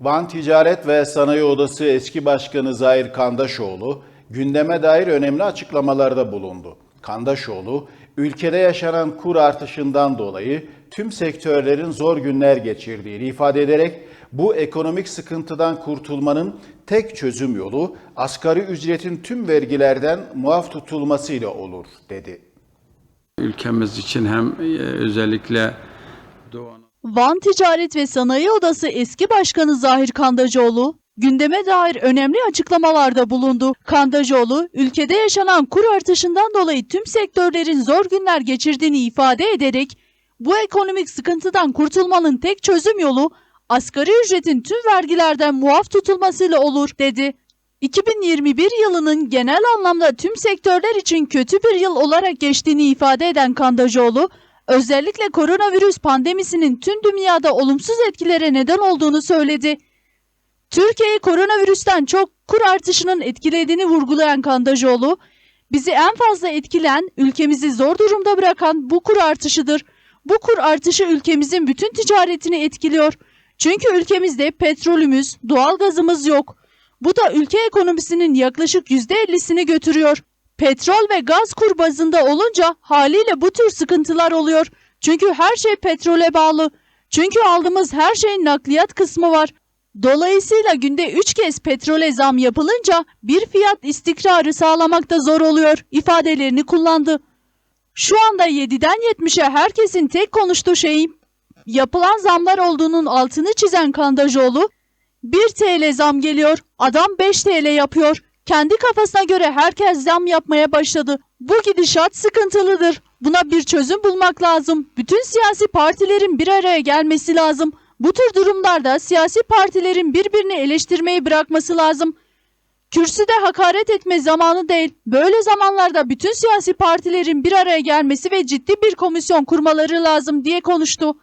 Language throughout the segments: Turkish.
Van Ticaret ve Sanayi Odası eski başkanı Zahir Kandaşoğlu gündeme dair önemli açıklamalarda bulundu. Kandaşoğlu, ülkede yaşanan kur artışından dolayı tüm sektörlerin zor günler geçirdiğini ifade ederek bu ekonomik sıkıntıdan kurtulmanın tek çözüm yolu asgari ücretin tüm vergilerden muaf tutulmasıyla olur dedi. Ülkemiz için hem e, özellikle Doğu Van Ticaret ve Sanayi Odası eski başkanı Zahir Kandacıoğlu, gündeme dair önemli açıklamalarda bulundu. Kandacıoğlu, ülkede yaşanan kur artışından dolayı tüm sektörlerin zor günler geçirdiğini ifade ederek, bu ekonomik sıkıntıdan kurtulmanın tek çözüm yolu asgari ücretin tüm vergilerden muaf tutulmasıyla olur dedi. 2021 yılının genel anlamda tüm sektörler için kötü bir yıl olarak geçtiğini ifade eden Kandacıoğlu, özellikle koronavirüs pandemisinin tüm dünyada olumsuz etkilere neden olduğunu söyledi. Türkiye'yi koronavirüsten çok kur artışının etkilediğini vurgulayan Kandacıoğlu, bizi en fazla etkilen, ülkemizi zor durumda bırakan bu kur artışıdır. Bu kur artışı ülkemizin bütün ticaretini etkiliyor. Çünkü ülkemizde petrolümüz, doğalgazımız yok. Bu da ülke ekonomisinin yaklaşık %50'sini götürüyor. Petrol ve gaz kur bazında olunca haliyle bu tür sıkıntılar oluyor. Çünkü her şey petrole bağlı. Çünkü aldığımız her şeyin nakliyat kısmı var. Dolayısıyla günde 3 kez petrole zam yapılınca bir fiyat istikrarı sağlamakta zor oluyor ifadelerini kullandı. Şu anda 7'den 70'e herkesin tek konuştuğu şeyin yapılan zamlar olduğunun altını çizen Kandacıoğlu, 1 TL zam geliyor, adam 5 TL yapıyor. Kendi kafasına göre herkes zam yapmaya başladı. Bu gidişat sıkıntılıdır. Buna bir çözüm bulmak lazım. Bütün siyasi partilerin bir araya gelmesi lazım. Bu tür durumlarda siyasi partilerin birbirini eleştirmeyi bırakması lazım. Kürsüde hakaret etme zamanı değil. Böyle zamanlarda bütün siyasi partilerin bir araya gelmesi ve ciddi bir komisyon kurmaları lazım diye konuştu.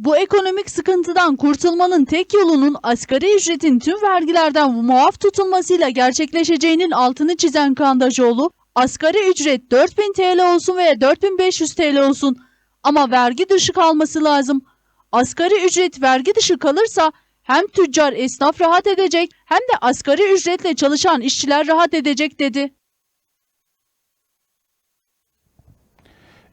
Bu ekonomik sıkıntıdan kurtulmanın tek yolunun asgari ücretin tüm vergilerden muaf tutulmasıyla gerçekleşeceğinin altını çizen Kandacıoğlu, asgari ücret 4000 TL olsun veya 4500 TL olsun ama vergi dışı kalması lazım. Asgari ücret vergi dışı kalırsa hem tüccar esnaf rahat edecek hem de asgari ücretle çalışan işçiler rahat edecek dedi.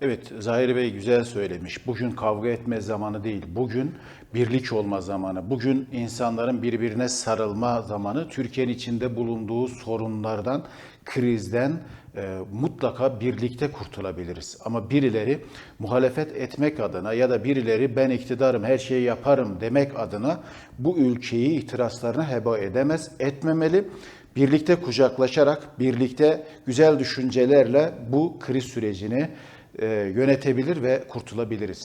Evet, Zahir Bey güzel söylemiş. Bugün kavga etme zamanı değil, bugün birlik olma zamanı. Bugün insanların birbirine sarılma zamanı. Türkiye'nin içinde bulunduğu sorunlardan, krizden e, mutlaka birlikte kurtulabiliriz. Ama birileri muhalefet etmek adına ya da birileri ben iktidarım, her şeyi yaparım demek adına bu ülkeyi itirazlarına heba edemez, etmemeli. Birlikte kucaklaşarak, birlikte güzel düşüncelerle bu kriz sürecini yönetebilir ve kurtulabiliriz.